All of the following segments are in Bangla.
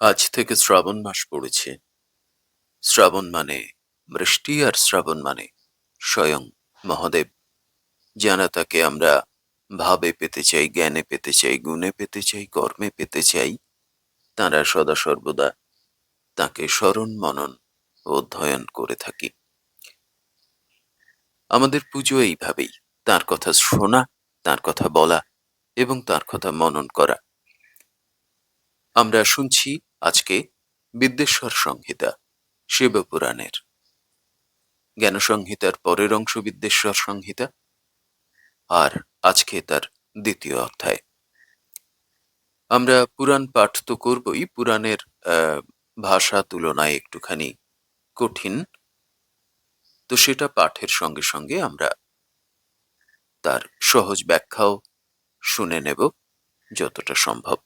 আজ থেকে শ্রাবণ মাস পড়েছে। শ্রাবণ মানে বৃষ্টি আর শ্রাবণ মানে স্বয়ং মহাদেব। জানা তাকে আমরা ভাবে পেতে চাই, জ্ঞানে পেতে চাই, গুণে পেতে চাই, কর্মে পেতে চাই, তাঁরা সদা সর্বদা তাকে স্মরণ, মনন অধ্যয়ন করে থাকি। আমাদের পুজো এইভাবেই, তার কথা শোনা, তার কথা বলা এবং তার কথা মনন করা। আমরা শুনছি আজকে বিদ্যেশ্বর সংহিতা, শিবপুরাণের। জ্ঞান সংহিতার পরের অংশ বিদ্যেশ্বর সংহিতা, আর আজকে তার দ্বিতীয় অধ্যায়। আমরা পুরাণ পাঠ তো করবই, পুরাণের ভাষা তুলনায় একটুখানি কঠিন। তো সেটা পাঠের সঙ্গে সঙ্গে আমরা তার সহজ ব্যাখ্যাও শুনে নেব, যতটা সম্ভব।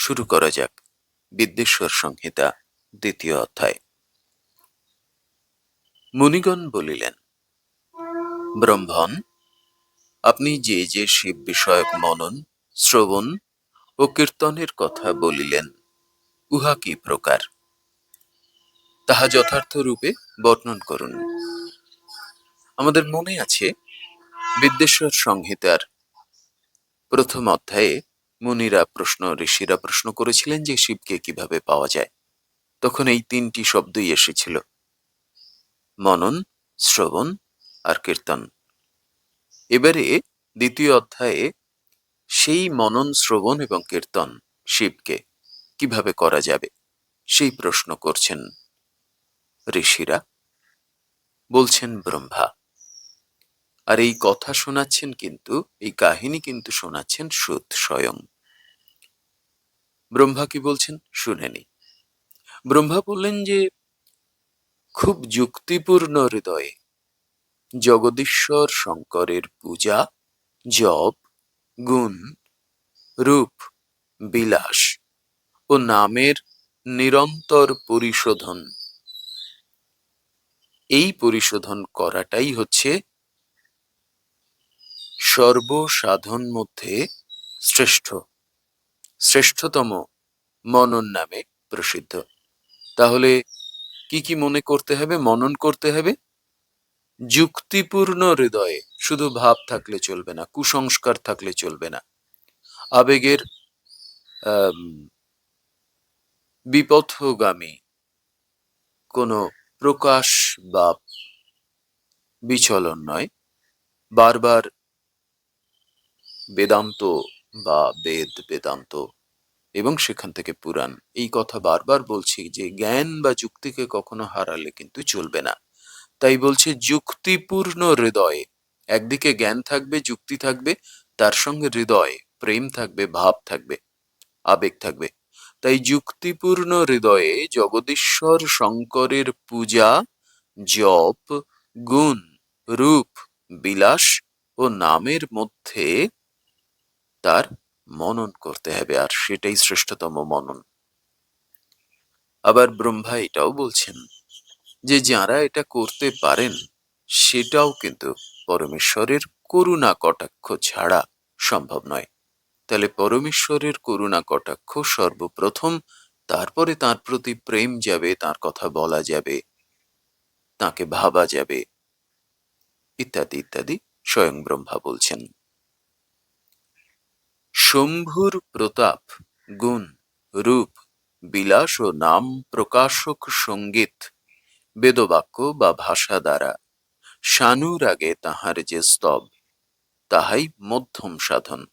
শুরু করা যাক। বিদ্যেশ্বর সংহিতা, দ্বিতীয় অধ্যায়। মুনিগণ বলিলেন, ব্রহ্মণ, আপনি যে যে শিব বিষয়ক মনন, শ্রবণ ও কীর্তনের কথা বলিলেন, উহা কি প্রকার? তাহা যথার্থ রূপে বর্ণন করুন। আমাদের মনে আছে বিদ্যেশ্বর সংহিতার প্রথম অধ্যায়ে মুনিরা প্রশ্ন, ঋষিরা প্রশ্ন করেছিলেন যে শিবকে কীভাবে পাওয়া যায়। তখন এই তিনটি শব্দই এসেছিল। মনন, শ্রবণ আর কীর্তন। এবারে দ্বিতীয় অধ্যায়ে সেই মনন, শ্রবণ এবং কীর্তন শিবকে কীভাবে করা যাবে, সেই প্রশ্ন করছেন ঋষিরা। বলছেন, ব্রহ্মা আর এই কথা শোনাচ্ছেন কিন্তু, এই কাহিনী কিন্তু শোনাচ্ছেন সুত স্বয়ং। ব্রহ্মা কি বলছেন? শুনেনি ব্রহ্মা বললেন যে, খুব যুক্তিপূর্ণ হৃদয়ে জগদীশ্বর শঙ্করের পূজা, জপ, গুণ, রূপ, বিলাস ও নামের নিরন্তর পরিশোধন। এই পরিশোধন করাটাই হচ্ছে সর্বসাধন মধ্যে শ্রেষ্ঠ। শ্রেষ্ঠতম মনন নামে প্রসিদ্ধ। তাহলে কি কি মনে করতে হবে, মনন করতে হবে? যুক্তিপূর্ণ হৃদয়ে শুধু ভাব থাকলে চলবে না, কুসংস্কার থাকলে চলবে না। আবেগের বিপথগামী কোনো প্রকাশ বা বিচলন নয়। বারবার বেদান্ত বা বেদ বেদান্ত এবং সেখান থেকে পুরাণ। এই কথা বারবার বলছি যে জ্ঞান বা যুক্তিকে কখনো হারালে কিন্তু চলবে না। তাই বলছে যুক্তিপূর্ণ হৃদয়ে, একদিকে জ্ঞান থাকবে, যুক্তি থাকবে, তার সঙ্গে হৃদয়, প্রেম থাকবে, ভাব থাকবে, আবেগ থাকবে। তাই যুক্তিপূর্ণ হৃদয়ে জগদীশ্বর শঙ্করের পূজা, জপ, গুণ, রূপ, বিলাস ও নামের মধ্যে তার মনন করতে হবে, আর সেটাই শ্রেষ্ঠতম মনন। আবার ব্রহ্মা এটাও বলছেন যে, যারা এটা করতে পারেন, সেটাও কিন্তু পরমেশ্বরের করুণা কটাক্ষ ছাড়া সম্ভব নয়। তাহলে পরমেশ্বরের করুণা কটাক্ষ সর্বপ্রথম, তারপরে তার প্রতি প্রেম যাবে, তার কথা বলা যাবে, তাকে ভাবা যাবে, ইত্যাদি ইত্যাদি, স্বয়ং ব্রহ্মা বলছেন। শম্ভুর প্রতাপ, গুণ, রূপ, বিলাস ও নাম প্রকাশক সংগীত, বেদবাক্য বা ভাষা দ্বারা। শানুর আগে তাহার যে স্তব, তাহাই মধ্যম সাধন।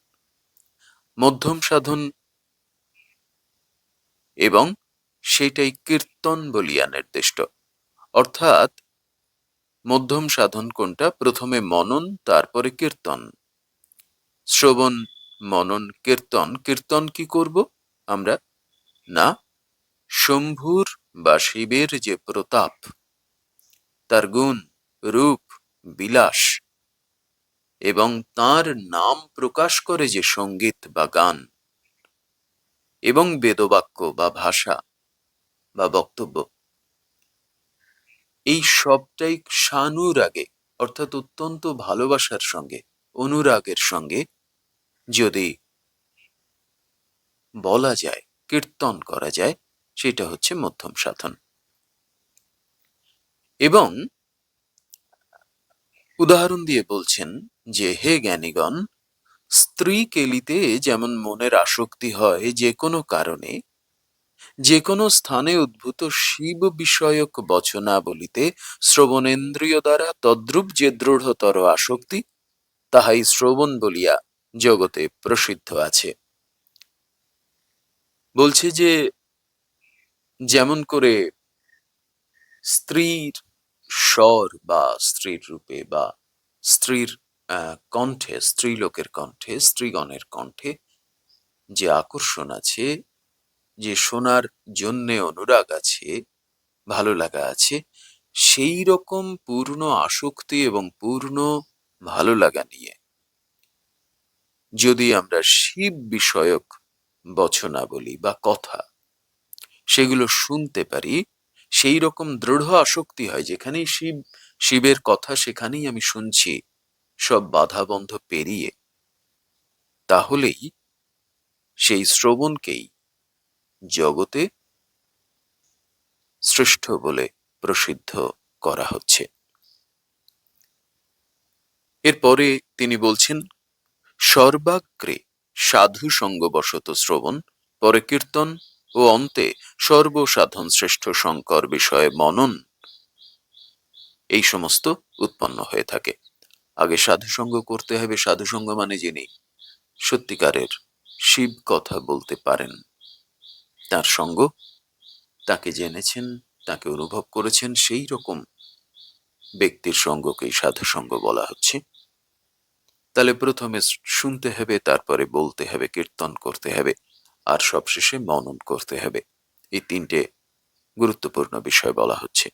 মধ্যম সাধন এবং সেটাই কীর্তন বলিয়া নির্দিষ্ট। অর্থাৎ মধ্যম সাধন কোনটা? প্রথমে মনন, তারপরে কীর্তন। শ্রবণ মনন কীর্তন। কীর্তন কি করব আমরা? না, শম্ভুর বা শিবের যে প্রতাপ, তার গুণ, রূপ, বিলাস এবং তার নাম প্রকাশ করে যে সংগীত বা গান এবং বেদবাক্য বা ভাষা বা বক্তব্য। এই সবটাই সানুরাগে অর্থাৎ অত্যন্ত ভালোবাসার সঙ্গে, অনুরাগের সঙ্গে যদি বলা যায়, কীর্তন করা যায়, সেটা হচ্ছে মধ্যম সাধন। এবং উদাহরণ দিয়ে বলছেন যে, হে জ্ঞানীগণ স্ত্রী কেলিতে যেমন মনের আসক্তি হয় যে কোনো কারণে, যে কোনো স্থানে উদ্ভূত শিব বিষয়ক বচনাবলিতে শ্রবণেন্দ্রিয় দ্বারা তদ্রূপ যে দৃঢ়তর আসক্তি, তাহাই শ্রবণ বলিয়া জগতে প্রসিদ্ধ আছে। বলছে যে, যেমন করে স্ত্রীর স্বর বা স্ত্রীর রূপে বা স্ত্রীর কণ্ঠে স্ত্রীলোকের কণ্ঠে, স্ত্রীগণের কণ্ঠে যে আকর্ষণ আছে, যে শোনার জন্যে অনুরাগ আছে, ভালো লাগা আছে, সেই রকম পূর্ণ আসক্তি এবং পূর্ণ ভালো লাগা নিয়ে যদি আমরা শিব বিষয়ক বচনাবলী বা কথা সেগুলো শুনতে পারি, সেই রকম দৃঢ় আসক্তি হয় যেখানেই শিব, শিবের কথা সেখানেই আমি শুনছি, সব বাধা বন্ধ পেরিয়ে, তাহলেই সেই শ্রবণকেই জগতে শ্রেষ্ঠ বলে প্রসিদ্ধ করা হচ্ছে। এরপরে তিনি বলছেন সর্বাগ্রে সাধু সঙ্গবশত শ্রবণ, পরে কীর্তন ও অন্তে সর্বসাধন শ্রেষ্ঠ শঙ্কর বিষয়ে মনন। এই সমস্ত উৎপন্ন হয়ে থাকে। আগে সাধুসঙ্গ করতে হবে, সাধুসঙ্গ মানে যিনি সত্যিকারের শিব কথা বলতে পারেন। তার সঙ্গ তাকে জেনেছেন, তাকে অনুভব করেছেন, সেই রকম ব্যক্তির সঙ্গকেই সাধুসঙ্গ বলা হচ্ছে। তাহলে প্রথমে শুনতে হবে, তারপরে বলতে হবে, কীর্তন করতে হবে, আর সবশেষে মনন করতে হবে। এই তিনটে গুরুত্বপূর্ণ বিষয় বলা হচ্ছে।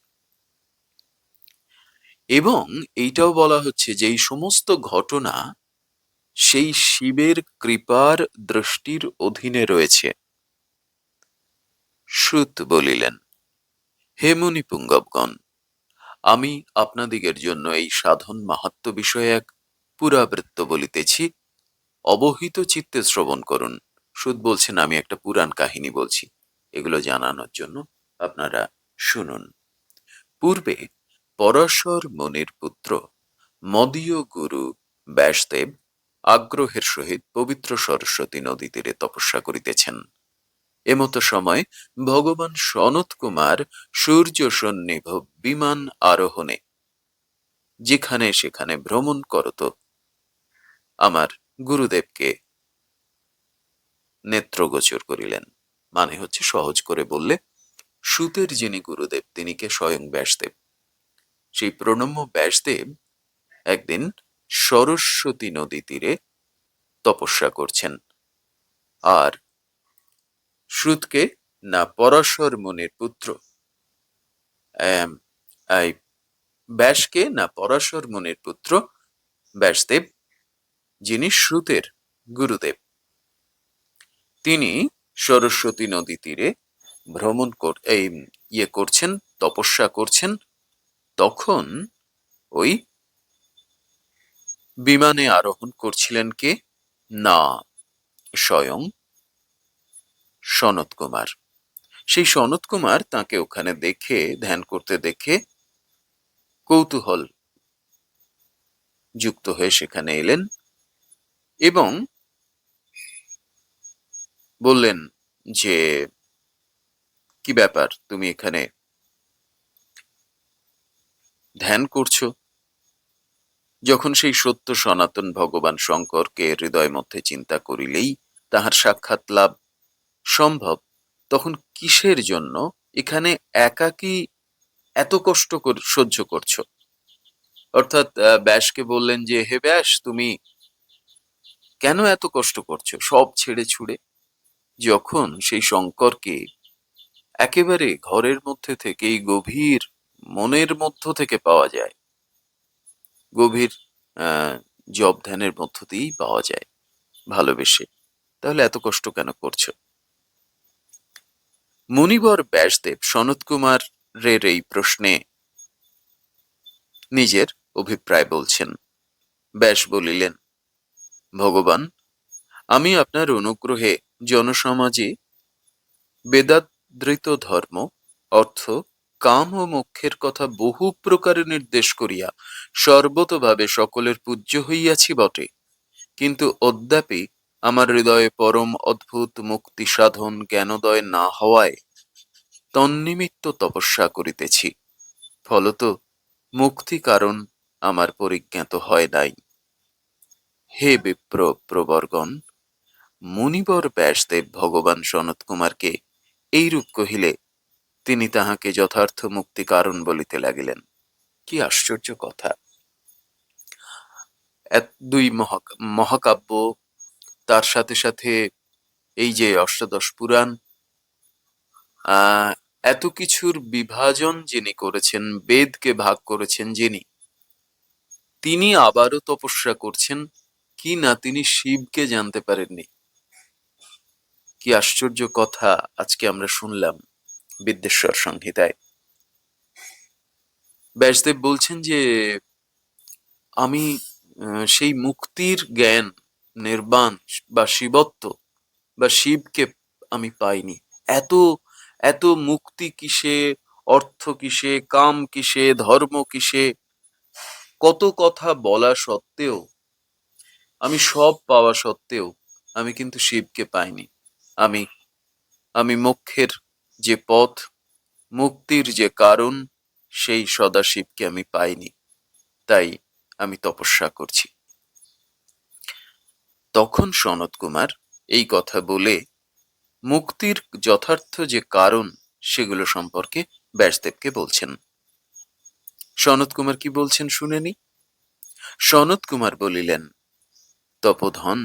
এবং এইটাও বলা হচ্ছে যে, এই সমস্ত ঘটনা সেই শিবের কৃপার দৃষ্টির অধীনে রয়েছে। সুত বলিলেন, হে মুনি পুঙ্গবগণ আমি আপনাদিগের জন্য এই সাধন মাহাত্ম বিষয়ে এক পুরাবৃত্ত বলিতেছি, অবহিত চিত্তে শ্রবণ করুন। সুদ বলছেন, আমি একটা পুরাণ কাহিনী বলছি। এগুলো জানানোর জন্য আপনারা শুনুন। পূর্বে পরাশর মনির পুত্র মদীয় গুরু ব্যাসদেব আগ্রহের সহিত পবিত্র সরস্বতী নদী তীরে তপস্যা করিতেছেন। এমতো সময় ভগবান সনত কুমার সূর্য সন্নিভ বিমান আরোহণে, যেখানে সেখানে ভ্রমণ করত আমার গুরুদেবকে নেত্রগোচর করিলেন। মানে হচ্ছে সহজ করে বললে, সুতের যিনি গুরুদেব, তিনি কে? স্বয়ং ব্যাসদেব। সেই প্রণম্য ব্যাসদেব একদিন সরস্বতী নদী তীরে তপস্যা করছেন। আর শ্রুতকে না পরাশর মুনির পুত্র ব্যাসকে না পরাশর মুনির পুত্র ব্যাসদেব যিনি শ্রুতের গুরুদেব। তিনি সরস্বতী নদী তীরে ভ্রমণ এই ইয়ে করছেন, তপস্যা করছেন। তখন ওই বিমানে আরোহণ করছিলেন কে? না, স্বয়ং সনত কুমার। সেই সনত কুমার তাকে ওখানে দেখে, ধ্যান করতে দেখে কৌতূহল যুক্ত হয়ে সেখানে এলেন। এবং বললেন যে, কি ব্যাপার? তুমি এখানে ধ্যান করছ? যখন সেই সত্য সনাতন ভগবান শঙ্করকে হৃদয় মধ্যে চিন্তা করিলেই তাহার সাক্ষাৎ লাভ সম্ভব, তখন কিসের জন্য এখানে একাকী এত কষ্ট সহ্য করছ? অর্থাৎ ব্যাসকে বললেন যে, হে ব্যাস, তুমি কেন এত কষ্ট করছ? সব ছেড়ে ছুড়ে। যখন সেই শঙ্করকে একেবারে ঘরের মধ্যে থেকেই গভীর মনের মধ্য থেকে পাওয়া যায়, গভীর জব ধ্যানের মধ্য দিয়েই পাওয়া যায় ভালোবেসে, তাহলে এত কষ্ট কেন করছ? মুনিবর ব্যাসদেব সনত কুমারের এই প্রশ্নে নিজের অভিপ্রায় বলছেন। ব্যাস বলিলেন ভগবান, আমি আপনার অনুগ্রহে জনসমাজে বেদাদৃত ধর্ম, অর্থ, কাম ও মোক্ষের কথা বহু প্রকারে নির্দেশ করিয়া সর্বতভাবে সকলের পূজ্য হইয়াছি বটে। কিন্তু অদ্যাপি আমার হৃদয়ে পরম অদ্ভুত মুক্তি সাধন জ্ঞানোদয় না হওয়ায় তন্নিমিত্ত তপস্যা করিতেছি। ফলত মুক্তি কারণ আমার পরিজ্ঞাত হয় নাই। হে বিপ্র প্রবর্গণ, মুনিবর ব্যাসদেব ভগবান সনত কুমারকে এইরূপ কহিলে, তিনি তাহাকে যথার্থ মুক্তি কারণ বলিতে লাগিলেন। কি আশ্চর্য কথা! দুই মহা- মহাকাব্য, তার সাথে সাথে এই যে অষ্টাদশ পুরাণ এত কিছুর বিভাজন যিনি করেছেন, বেদকে ভাগ করেছেন যিনি, তিনি আবারও তপস্যা করছেন কি না তিনি শিবকে জানতে পারেননি। কি আশ্চর্য কথা আজকে আমরা শুনলাম বিদ্যেশ্বর সংহিতায়। ব্যাসদেব বলছেন যে, আমি সেই মুক্তির জ্ঞান, নির্বাণ বা শিবত্ব বা শিবকে আমি পাইনি। এত এত মুক্তি কিসে, অর্থ কিসে, কাম কিসে, ধর্ম কিসে, কত কথা বলা সত্ত্বেও আমি সব পাওয়া সত্ত্বেও আমি কিন্তু শিবকে পাইনি। আমি আমি মোক্ষের যে পথ, মুক্তির যে কারণ, সেই সদাশিবকে আমি পাইনি। তাই আমি তপস্যা করছি। তখন সনত কুমার এই কথা বলে মুক্তির যথার্থ যে কারণ, সেগুলো সম্পর্কে ব্যাসদেবকে বলছেন। সনত কুমার কি বলছেন শুনেনি সনত কুমার বলিলেন তপোধন।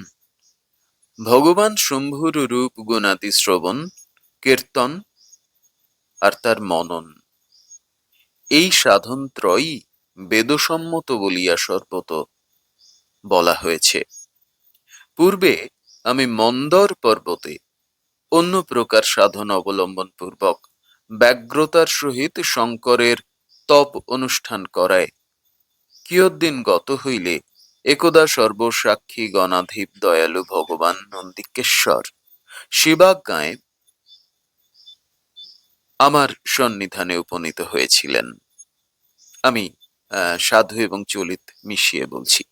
ভগবান শম্ভুর রূপ গুণাতি শ্রবণ, কীর্তন আর তার মনন। এই সাধন ত্রয়ই বেদসম্মত বলিয়া সর্বত বলা হয়েছে। পূর্বে আমি মন্দর পর্বতে অন্য প্রকার সাধন অবলম্বন পূর্বক ব্যগ্রতার সহিত শঙ্করের তপ অনুষ্ঠান করায় কিয়দ্দিন গত হইলে একদা সর্বসাক্ষী গণাধীপ দয়ালু ভগবান নন্দিকেশ্বর। শিবাজ্ঞায় আমার সন্নিধানে উপনীত হয়েছিলেন। আমি সাধু এবং চলিত মিশিয়ে বলছি।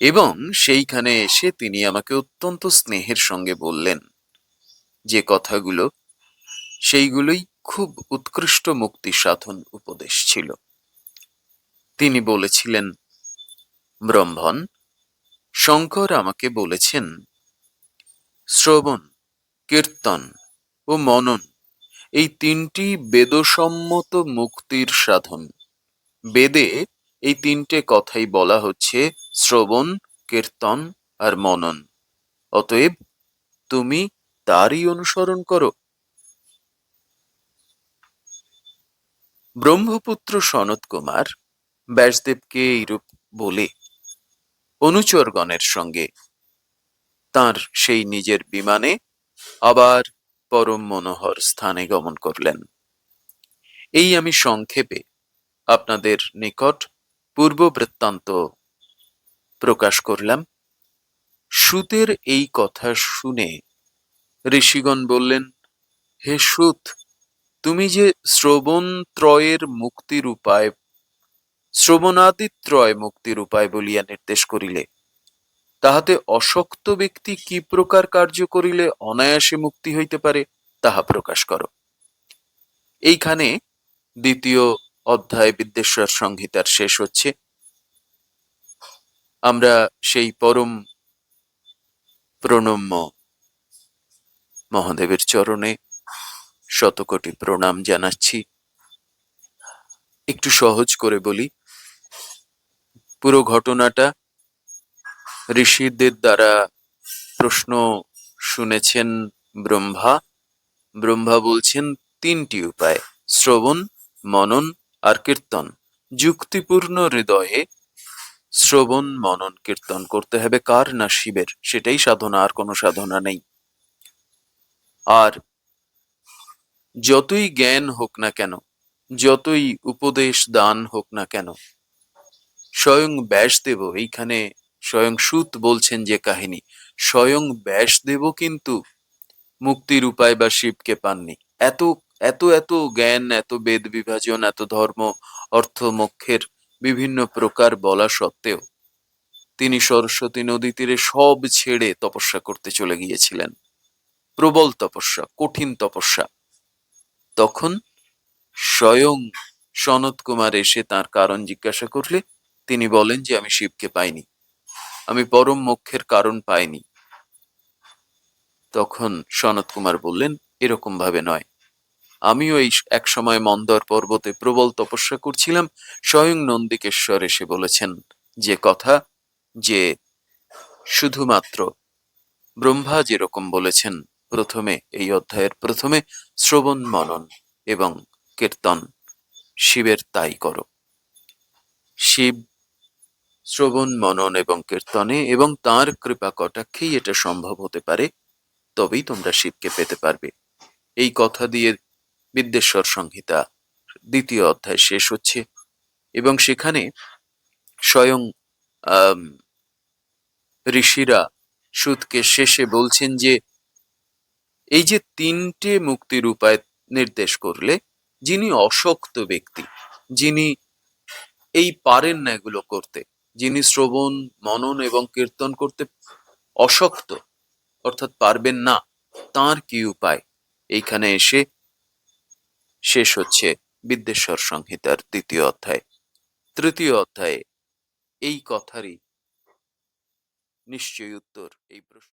এবং সেইখানে এসে তিনি আমাকে অত্যন্ত স্নেহের সঙ্গে বললেন, যে কথাগুলো, সেইগুলোই খুব উৎকৃষ্ট মুক্তি সাধন উপদেশ ছিল। তিনি বলেছিলেন ব্রহ্মণ, শঙ্কর আমাকে বলেছেন, শ্রবণ, কীর্তন ও মনন, এই তিনটি বেদসম্মত মুক্তির সাধন। বেদে এই তিনটে কথাই বলা হচ্ছে, শ্রবণ, কীর্তন আর মনন। অতএব তুমি তারই অনুসরণ করো। ব্রহ্মপুত্র সনত কুমার ব্যাসদেবকে এইরূপ বলে অনুচরগণের সঙ্গে। তার সেই নিজের বিমানে আবার পরম মনোহর স্থানে গমন করলেন। এই আমি সংক্ষেপে আপনাদের নিকট পূর্ব বৃত্তান্ত প্রকাশ করলাম। সুতের এই কথা শুনে ঋষিগণ বললেন, হে সুত, তুমি যে শ্রবণ ত্রয়ের মুক্তির উপায় শ্রবণাদিত্রয় মুক্তির উপায় বলিয়া নির্দেশ করিলে। তাহাতে অশক্ত ব্যক্তি কি প্রকার কার্য করিলে অনায়াসে মুক্তি হইতে পারে, তাহা প্রকাশ করো। এইখানে দ্বিতীয় অধ্যায় বিদ্যেশ্বর সংহিতার শেষ হচ্ছে। আমরা সেই পরম প্রণম্য মহাদেবের চরণে শতকোটি প্রণাম জানাচ্ছি। একটু সহজ করে বলি পুরো ঘটনাটা ঋষিদের দ্বারা প্রশ্ন শুনেছেন ব্রহ্মা। ব্রহ্মা বলছেন, তিনটি উপায়, শ্রবণ, মনন আর কীর্তন। যুক্তিপূর্ণ হৃদয়ে শ্রবণ, মনন, কীর্তন করতে হবে। কার না শিবের? সেটাই সাধনা, আর কোনো সাধনা নেই। আর যতই জ্ঞান হোক না কেন, যতই উপদেশ দান হোক না কেন স্বয়ং ব্যাসদেব, এইখানে স্বয়ং সুত বলছেন যে কাহিনী, স্বয়ং ব্যাসদেবও কিন্তু মুক্তির উপায় বা শিবকে পাননি। এত এত এত জ্ঞান, এত বেদ বিভাজন, এত ধর্ম, অর্থ, মোক্ষের বিভিন্ন প্রকার বলা সত্ত্বেও তিনি সরস্বতী নদী তীরে সব ছেড়ে তপস্যা করতে চলে গিয়েছিলেন। প্রবল তপস্যা, কঠিন তপস্যা। তখন স্বয়ং সনত কুমার এসে তার কারণ জিজ্ঞাসা করলে তিনি বলেন যে, আমি শিবকে পাইনি। আমি পরম মোক্ষের কারণ পাইনি। তখন সনত কুমার বললেন এরকম ভাবে নয়। আমিও এই এক সময় মন্দর পর্বতে প্রবল তপস্যা করছিলাম। স্বয়ং নন্দিকেশ্বর এসে বলেছেন যে কথা, যে শুধুমাত্র ব্রহ্মা যেরকম বলেছেন, প্রথমে, এই অধ্যায়ের প্রথমে শ্রবণ, মনন এবং কীর্তন, শিবের তাই করো। শিব শ্রবণ, মনন এবং কীর্তনে এবং তার কৃপা কটাক্ষেই এটা সম্ভব হতে পারে, তবেই তোমরা শিবকে পেতে পারবে। এই কথা দিয়ে বিদ্যেশ্বর সংহিতা দ্বিতীয় অধ্যায় শেষ হচ্ছে এবং সেখানে স্বয়ং ঋষিরা সুদকে শেষে বলছেন যে, এই যে তিনটে মুক্তির উপায় নির্দেশ করলে যিনি অশক্ত ব্যক্তি, যিনি এই পারেন না এগুলো করতে যিনি শ্রবণ, মনন এবং কীর্তন করতে অশক্ত, অর্থাৎ পারবেন না, তার কি উপায়? এইখানে এসে শেষ হচ্ছে বিদ্যেশ্বর সংহিতার দ্বিতীয় অধ্যায়। তৃতীয় অধ্যায়ে এই কথারই নিশ্চয়ই উত্তর এই প্রশ্ন।